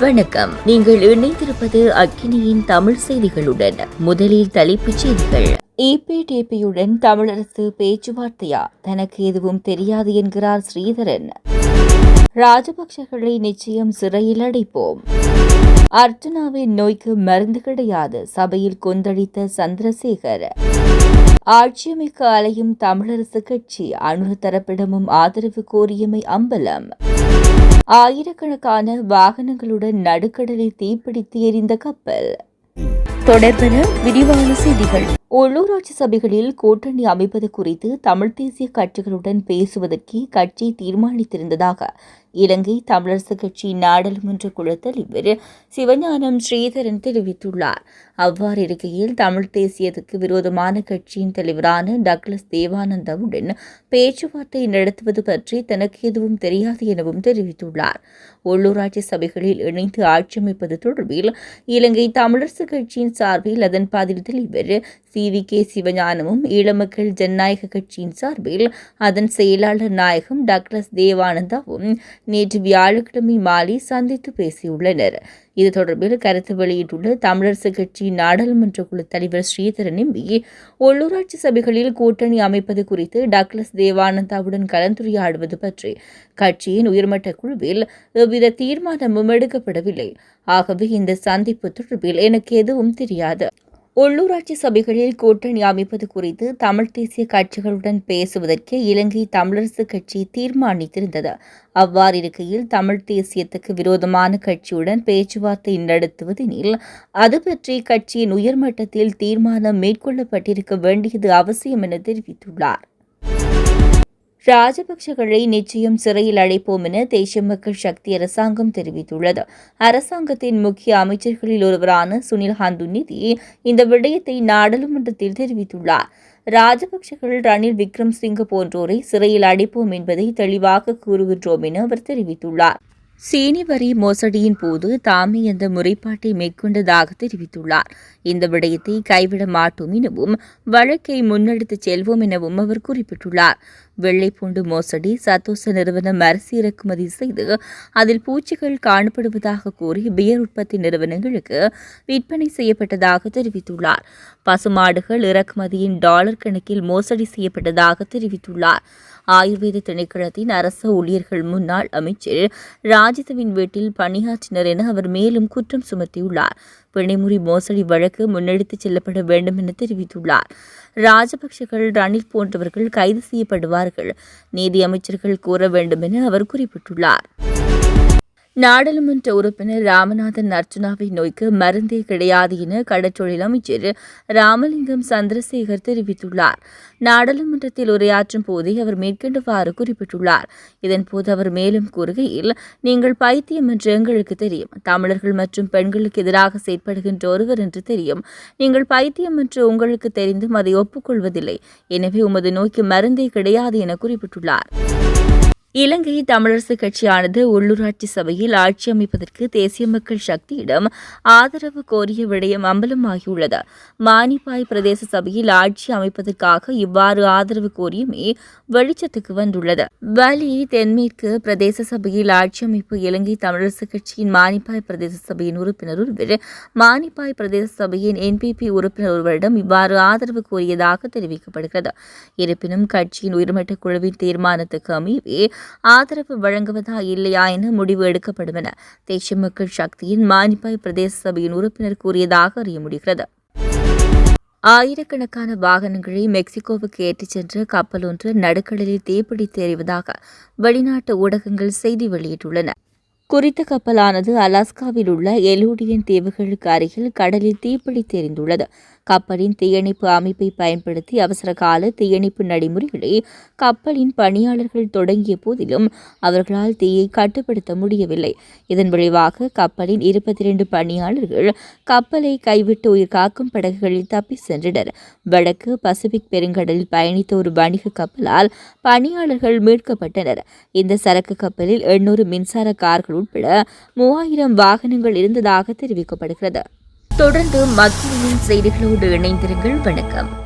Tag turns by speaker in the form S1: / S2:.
S1: வணக்கம். நீங்கள் இணைந்திருப்பது அக்கினியின் தமிழ் செய்திகளுடன். முதலில் தலைப்புச் செய்திகள். இபிடிபியுடன் தமிழரசு பேச்சுவார்த்தையா? தனக்கு எதுவும் தெரியாது என்கிறார் ஸ்ரீதரன். ராஜபக்சகளை நிச்சயம் சிறையில் அடைப்போம். அர்ஜுனாவின் நோய்க்கு மருந்து கிடையாது. சபையில் கொந்தளித்த சந்திரசேகர். ஆட்சியமைக்க அலையும் தமிழரசு கட்சி அணுகு தரப்பிடமும் ஆதரவு கோரியமை அம்பலம். ஆயிரக்கணக்கான வாகனங்களுடன் நடுக்கடலில் தீப்பிடித்து எரிந்த கப்பல். தொடர்பென விரிவான செய்திகள். உள்ளூராட்சி சபைகளில் கூட்டணி அமைப்பது குறித்து தமிழ் தேசிய கட்சிகளுடன் பேசுவதற்கு கட்சி தீர்மானித்திருந்ததாக இலங்கை தமிழரசு கட்சி நாடாளுமன்ற குழு தலைவர் சிவஞானம் ஸ்ரீதரன் தெரிவித்துள்ளார். அவ்வாறு இருக்கையில் தமிழ் தேசியத்துக்கு விரோதமான கட்சியின் தலைவரான டக்ளஸ் தேவானந்தாவுடன் பேச்சுவார்த்தை நடத்துவது பற்றி தனக்கு எதுவும் தெரியாது எனவும் தெரிவித்துள்ளார். உள்ளூராட்சி சபைகளில் இணைந்து ஆட்சி அமைப்பது தொடர்பில் இலங்கை தமிழரசு கட்சியின் சார்பில் அதன் பதில் தலைவர் சி. வி. கே. சிவஞானமும் ஈழமக்கள் ஜனநாயக கட்சியின் சார்பில் அதன் செயலாளர் நாயகம் டக்ளஸ் தேவானந்தாவும் நேற்று வியாழக்கிழமை மாலை சந்தித்து பேசியுள்ளனர். இது தொடர்பில் கருத்து வெளியிட்டுள்ள தமிழரசு கட்சி நாடாளுமன்ற குழு தலைவர் ஸ்ரீதரன் எம்பி உள்ளூராட்சி சபைகளில் கூட்டணி அமைப்பது குறித்து டக்ளஸ் தேவானந்தாவுடன் கலந்துரையாடுவது பற்றி கட்சியின் உயர்மட்ட குழுவில் எவ்வித தீர்மானமும் எடுக்கப்படவில்லை. ஆகவே இந்த சந்திப்பு தொடர்பில் எனக்கு எதுவும் தெரியாது. உள்ளூராட்சி சபைகளில் கூட்டணி அமைப்பது குறித்து தமிழ் தேசிய கட்சிகளுடன் பேசுவதற்கு இலங்கை தமிழரசு கட்சி தீர்மானித்திருந்தது. அவ்வாறு இருக்கையில் தமிழ் தேசியத்துக்கு விரோதமான கட்சியுடன் பேச்சுவார்த்தை நடத்துவதெனில் அது பற்றி கட்சியின் உயர்மட்டத்தில் தீர்மானம் மேற்கொள்ளப்பட்டிருக்க வேண்டியது அவசியம் என தெரிவித்துள்ளார். ராஜபக்சகளை நிச்சயம் சிறையில் அழைப்போம் என தேசிய மக்கள் சக்தி அரசாங்கம் தெரிவித்துள்ளது. அரசாங்கத்தின் முக்கிய அமைச்சர்களில் ஒருவரான சுனில் ஹந்துநிதி இந்த விடயத்தை நாடாளுமன்றத்தில் தெரிவித்துள்ளார். ராஜபக்சகள் ரணில் விக்ரம் சிங்க போன்றோரை சிறையில் அடைப்போம் என்பதை தெளிவாக கூறுகின்றோம் என அவர் தெரிவித்துள்ளார். சீனி வரி மோசடியின் போது தாமே அந்த முறைப்பாட்டை மேற்கொண்டதாக தெரிவித்துள்ளார். இந்த விடயத்தை கைவிட மாட்டோம் எனவும் வழக்கை முன்னெடுத்துச் செல்வோம் எனவும் அவர் குறிப்பிட்டுள்ளார். வெள்ளைப்பூண்டு மோசடி சத்தோச நிறுவனம் அரிசி இறக்குமதி செய்து அதில் பூச்சிகள் காணப்படுவதாக கூறி பியர் உற்பத்தி நிறுவனங்களுக்கு விற்பனை செய்யப்பட்டதாக தெரிவித்துள்ளார். பசுமாடுகள் இறக்குமதியின் டாலர் கணக்கில் மோசடி செய்யப்பட்டதாக தெரிவித்துள்ளார். ஆயுர்வேத திணைக்களத்தின் அரசு ஊழியர்கள் முன்னாள் அமைச்சர் ராஜிதவின் வீட்டில் பணியாற்றினர் என அவர் மேலும் குற்றம் சுமத்தியுள்ளார். பிணைமுறி மோசடி வழக்கு முன்னெடுத்துச் செல்லப்பட வேண்டும் என தெரிவித்துள்ளார். ராஜபக்சர்கள் ரணில் போன்றவர்கள் கைது செய்யப்படுவார்கள். நீதி அமைச்சர்கள் கூற வேண்டும் என அவர் குறிப்பிட்டுள்ளார். நாடாளுமன்ற உறுப்பினர் ராமநாதன் அர்ச்சுனாவை நோய்க்கு மருந்தே கிடையாது என கடற்றொழில் அமைச்சர் ராமலிங்கம் சந்திரசேகர் தெரிவித்துள்ளார். நாடாளுமன்றத்தில் உரையாற்றும் போதே அவர் மேற்கொண்டவாறு குறிப்பிட்டுள்ளார். இதன்போது அவர் மேலும் கூறுகையில் நீங்கள் பைத்தியம் என்று எங்களுக்கு தெரியும். தமிழர்கள் மற்றும் பெண்களுக்கு எதிராக செயற்படுகின்ற ஒருவர் என்று தெரியும். நீங்கள் பைத்தியம் என்று உங்களுக்கு தெரிந்தும் அதை ஒப்புக்கொள்வதில்லை. எனவே உமது நோய்க்கு மருந்தே கிடையாது என குறிப்பிட்டுள்ளார். இலங்கை தமிழரசுக் கட்சியானது உள்ளூராட்சி சபையில் ஆட்சி அமைப்பதற்கு தேசிய மக்கள் சக்தியிடம் ஆதரவு கோரிய விடயம் அம்பலமாகியுள்ளது. மானிப்பாய் பிரதேச சபையில் ஆட்சி அமைப்பதற்காக இவ்வாறு ஆதரவு கோரியுமே வெளிச்சத்துக்கு வந்துள்ளது. வலி தென்மேற்கு பிரதேச சபையில் ஆட்சி அமைப்பு இலங்கை தமிழரசு கட்சியின் மானிப்பாய் பிரதேச சபையின் உறுப்பினர் ஒருவர் மானிப்பாய் பிரதேச சபையின் என்பிபி உறுப்பினர் ஒருவரிடம் இவ்வாறு ஆதரவு கோரியதாக தெரிவிக்கப்படுகிறது. இருப்பினும் கட்சியின் உயர்மட்ட குழுவின் தீர்மானத்துக்கு அமைவே ஆதரவு வழங்குவதா இல்லையா என முடிவு எடுக்கப்படும் என தேசிய மக்கள் சக்தியின் மானிப்பாய் பிரதேச சபையின் உறுப்பினர் கூறியதாக அறிய முடிகிறது. ஆயிரக்கணக்கான வாகனங்களை மெக்சிகோவுக்கு ஏற்றிச் சென்ற கப்பல் ஒன்று நடுக்கடலில் தீப்பிடித்து எறிவதாக வெளிநாட்டு ஊடகங்கள் செய்தி வெளியிட்டுள்ளன. குறித்த கப்பலானது அலாஸ்காவில் உள்ள எலூடியன் தீவுகளுக்கு அருகில் கடலில் தீப்பிடித்து எரிந்துள்ளது கப்பலின் தீயணைப்பு அமைப்பை பயன்படுத்தி அவசர கால தீயணைப்பு நடைமுறைகளை கப்பலின் பணியாளர்கள் தொடங்கிய போதிலும் அவர்களால் தீயை கட்டுப்படுத்த முடியவில்லை. இதன் விளைவாக கப்பலின் இருபத்தி இரண்டு பணியாளர்கள் கப்பலை கைவிட்டு உயிர் காக்கும் படகுகளில் தப்பி சென்றனர். வடக்கு பசிபிக் பெருங்கடலில் பயணித்த ஒரு வணிக கப்பலால் பணியாளர்கள் மீட்கப்பட்டனர். இந்த சரக்கு கப்பலில் எண்ணூறு மின்சார கார்கள் உட்பட மூவாயிரம் வாகனங்கள் இருந்ததாக தெரிவிக்கப்படுகிறது. தொடர்ந்து மத்தியின் செய்திகளோடு இணைந்திருங்கள். வணக்கம்.